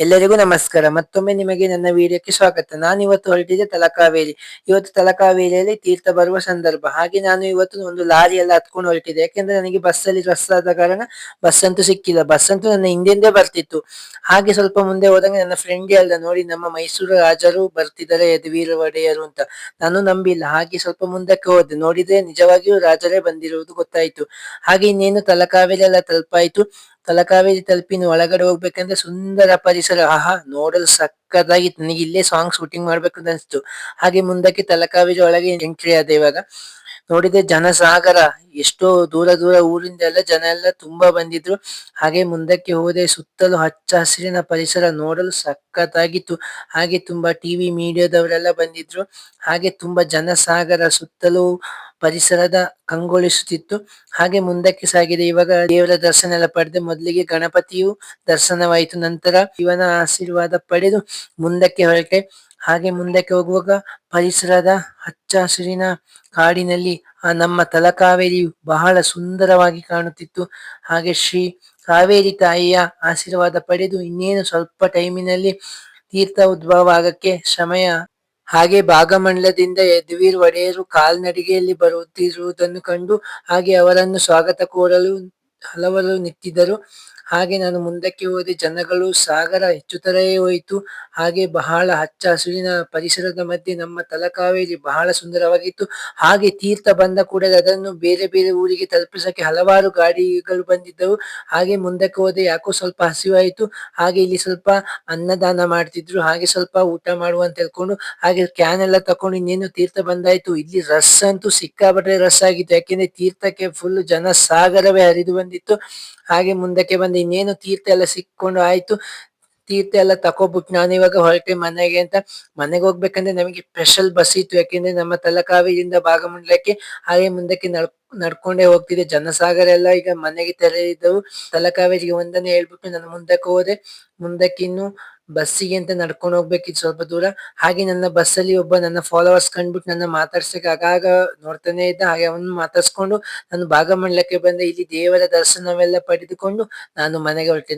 ಎಲ್ಲರಿಗೂ ನಮಸ್ಕಾರ. ಮತ್ತೊಮ್ಮೆ ನಿಮಗೆ ನನ್ನ ವಿಡಿಯೋಕ್ಕೆ ಸ್ವಾಗತ. ನಾನು ಇವತ್ತು ಹೊರಟಿದ್ದೆ ತಲಕಾವೇರಿ. ಇವತ್ತು ತಲಕಾವೇರಿಯಲ್ಲಿ ತೀರ್ಥ ಬರುವ ಸಂದರ್ಭ. ಹಾಗೆ ನಾನು ಇವತ್ತು ಒಂದು ಲಾರಿ ಎಲ್ಲ ಹತ್ಕೊಂಡು ಹೊರಟಿದ್ದೆ. ಯಾಕೆಂದ್ರೆ ನನಗೆ ಬಸ್ಸಲ್ಲಿ ರಸ್ ಆದ ಕಾರಣ ಬಸ್ ಅಂತೂ ಸಿಕ್ಕಿಲ್ಲ. ಬಸ್ ಅಂತೂ ನನ್ನ ಹಿಂದೆಂದೇ ಬರ್ತಿತ್ತು. ಹಾಗೆ ಸ್ವಲ್ಪ ಮುಂದೆ ಹೋದಂಗೆ ನನ್ನ ಫ್ರೆಂಡ್ ಎಲ್ಲ ನೋಡಿ, ನಮ್ಮ ಮೈಸೂರು ರಾಜರು ಬರ್ತಿದ್ದಾರೆ ಯದುವೀರ ಒಡೆಯರು ಅಂತ. ನಾನು ನಂಬಿಲ್ಲ. ಹಾಗೆ ಸ್ವಲ್ಪ ಮುಂದಕ್ಕೆ ಹೋದೆ. ನೋಡಿದ್ರೆ ನಿಜವಾಗಿಯೂ ರಾಜರೇ ಬಂದಿರುವುದು ಗೊತ್ತಾಯ್ತು. ಹಾಗೆ ಇನ್ನೇನು ತಲಕಾವೇರಿ ಎಲ್ಲ ತಲುಪಾಯ್ತು. ತಲಕಾವೇರಿ ತಲುಪಿನ ಒಳಗಡೆ ಹೋಗ್ಬೇಕಂದ್ರೆ ಸುಂದರ ಪರಿಸರ. ಆಹಾ, ನೋಡಲು ಸಕ್ಕತ್ತಾಗಿತ್ತು. ನನಗೆ ಇಲ್ಲೇ ಸಾಂಗ್ ಶೂಟಿಂಗ್ ಮಾಡ್ಬೇಕು ಅಂತ ಅನಿಸ್ತು ಹಾಗೆ ಮುಂದಕ್ಕೆ ತಲಕಾವೇರಿ ಒಳಗೆ ಎಂಟ್ರಿ ಆದ ಇವಾಗ. ನೋಡಿದ್ರೆ ಜನಸಾಗರ. ಎಷ್ಟೋ ದೂರ ದೂರ ಊರಿಂದ ಎಲ್ಲ ಜನ ಎಲ್ಲ ತುಂಬಾ ಬಂದಿದ್ರು. ಹಾಗೆ ಮುಂದಕ್ಕೆ ಹೋದೆ ಸುತ್ತಲೂ ಹಚ್ಚ ಹಸಿರಿನ ಪರಿಸರ. ನೋಡಲು ಸಕ್ಕತ್ತಾಗಿತ್ತು. ಹಾಗೆ ತುಂಬಾ ಟಿವಿ ಮೀಡಿಯಾದವರೆಲ್ಲ ಬಂದಿದ್ರು. ಹಾಗೆ ತುಂಬಾ ಜನಸಾಗರ ಸುತ್ತಲೂ ಪರಿಸರದ ಕಂಗೊಳಿಸುತ್ತಿತ್ತು. ಹಾಗೆ ಮುಂದಕ್ಕೆ ಸಾಗಿದೆ. ಇವಾಗ ದೇವರ ದರ್ಶನ ಎಲ್ಲ ಪಡೆದು ಮೊದಲಿಗೆ ಗಣಪತಿಯು ದರ್ಶನವಾಯಿತು. ನಂತರ ಇವನ ಆಶೀರ್ವಾದ ಪಡೆದು ಮುಂದಕ್ಕೆ ಹೊರಟೆ. ಹಾಗೆ ಮುಂದಕ್ಕೆ ಹೋಗುವಾಗ ಪರಿಸರದ ಹಚ್ಚ ಹಸಿರಿನ ಕಾಡಿನಲ್ಲಿ ಆ ನಮ್ಮ ತಲಕಾವೇರಿಯು ಬಹಳ ಸುಂದರವಾಗಿ ಕಾಣುತ್ತಿತ್ತು. ಹಾಗೆ ಶ್ರೀ ಕಾವೇರಿ ತಾಯಿಯ ಆಶೀರ್ವಾದ ಪಡೆದು ಇನ್ನೇನು ಸ್ವಲ್ಪ ಟೈಮಿನಲ್ಲಿ ತೀರ್ಥ ಉದ್ಭವ ಆಗಕ್ಕೆ ಸಮಯ ಹಾಗೆ ಭಾಗಮಂಡಲದಿಂದ ಯದುವೀರ್ ಒಡೆಯರು ಕಾಲ್ನಡಿಗೆಯಲ್ಲಿ ಬರುತ್ತಿರುವುದನ್ನು ಕಂಡು ಹಾಗೆ ಅವರನ್ನು ಸ್ವಾಗತ ಕೋರಲು ಹಲವರು ನಿಂತಿದ್ದರು. ಹಾಗೆ ನಾನು ಮುಂದಕ್ಕೆ ಹೋದೆ. ಜನಗಳು ಸಾಗರ ಹೆಚ್ಚುತ್ತಲೇ ಹೋಯಿತು. ಹಾಗೆ ಬಹಳ ಹಚ್ಚ ಹಸುರಿನ ಪರಿಸರದ ಮಧ್ಯೆ ನಮ್ಮ ತಲಕಾವೇರಿ ಬಹಳ ಸುಂದರವಾಗಿತ್ತು. ಹಾಗೆ ತೀರ್ಥ ಬಂದ ಕೂಡಲೇ ಅದನ್ನು ಬೇರೆ ಬೇರೆ ಊರಿಗೆ ತಲುಪಿಸಕ್ಕೆ ಹಲವಾರು ಗಾಡಿಗಳು ಬಂದಿದ್ದವು. ಹಾಗೆ ಮುಂದಕ್ಕೆ ಹೋದೆ. ಯಾಕೋ ಸ್ವಲ್ಪ ಹಸಿವಾಯಿತು. ಹಾಗೆ ಇಲ್ಲಿ ಸ್ವಲ್ಪ ಅನ್ನದಾನ ಮಾಡ್ತಿದ್ರು. ಹಾಗೆ ಸ್ವಲ್ಪ ಊಟ ಮಾಡುವ ಅಂತ ಹೇಳ್ಕೊಂಡು ಹಾಗೆ ಕ್ಯಾನ್ ಎಲ್ಲ ತಕೊಂಡು ಇನ್ನೇನು ತೀರ್ಥ ಬಂದಾಯ್ತು. ಇಲ್ಲಿ ರಸ್ ಅಂತೂ ಸಿಕ್ಕಾಪಟ್ಟೆ ರಸ್ ಆಗಿತ್ತು. ಯಾಕೆಂದ್ರೆ ತೀರ್ಥಕ್ಕೆ ಫುಲ್ ಜನ ಸಾಗರವೇ ಹರಿದು ಬಂದಿತ್ತು. ಹಾಗೆ ಮುಂದಕ್ಕೆ ಬಂದು ಇನ್ನೇನು ತೀರ್ಥ ಎಲ್ಲ ಸಿಕ್ಕೊಂಡು ಆಯ್ತು. ತೀರ್ಥ ಎಲ್ಲ ತಕೋಬಿಟ್ಟು ನಾನು ಇವಾಗ ಹೊರಟೆ ಮನೆಗೆ ಅಂತ. ಮನೆಗೆ ಹೋಗ್ಬೇಕಂದ್ರೆ ನಮಗೆ ಸ್ಪೆಷಲ್ ಬಸ್ ಇತ್ತು. ಯಾಕೆಂದ್ರೆ ನಮ್ಮ ತಲಕಾವೇರಿಯಿಂದ ಭಾಗಮಂಡಲಕ್ಕೆ ಹಾಗೆ ಮುಂದಕ್ಕೆ ನಡ್, ನಡ್ಕೊಂಡೇ ಹೋಗ್ತಿದೆ ಜನಸಾಗರ ಎಲ್ಲ ಈಗ ಮನೆಗೆ ತೆರೆದಿದ್ದವು. ತಲಕಾವೇರಿಗೆ ಒಂದನ್ನೇ ಹೇಳ್ಬಿಟ್ಟು ನಾನು ಮುಂದಕ್ಕೆ ಹೋದೆ. ಮುಂದಕ್ಕೆ ಇನ್ನು ಬಸ್ಸಿಗೆ ಅಂತ ನಡ್ಕೊಂಡು ಹೋಗ್ಬೇಕಿತ್ತು ಸ್ವಲ್ಪ ದೂರ. ಹಾಗೆ ನನ್ನ ಬಸ್ಸಲ್ಲಿ ಒಬ್ಬ ನನ್ನ ಫಾಲೋವರ್ಸ್ ಕಂಡ್ಬಿಟ್ಟು ನನ್ನ ಮಾತಾಡ್ಸಕ್ಕೆ ಆಗಾಗ ನೋಡ್ತಾನೆ ಇದ್ದ. ಹಾಗೆ ಅವನು ಮಾತಾಡ್ಸ್ಕೊಂಡು ನಾನು ಭಾಗಮಂಡಲಕ್ಕೆ ಬಂದೆ. ಇಲ್ಲಿ ದೇವರ ದರ್ಶನವೆಲ್ಲ ಪಡೆದುಕೊಂಡು ನಾನು ಮನೆಗೆ ಹೊರಟೆ.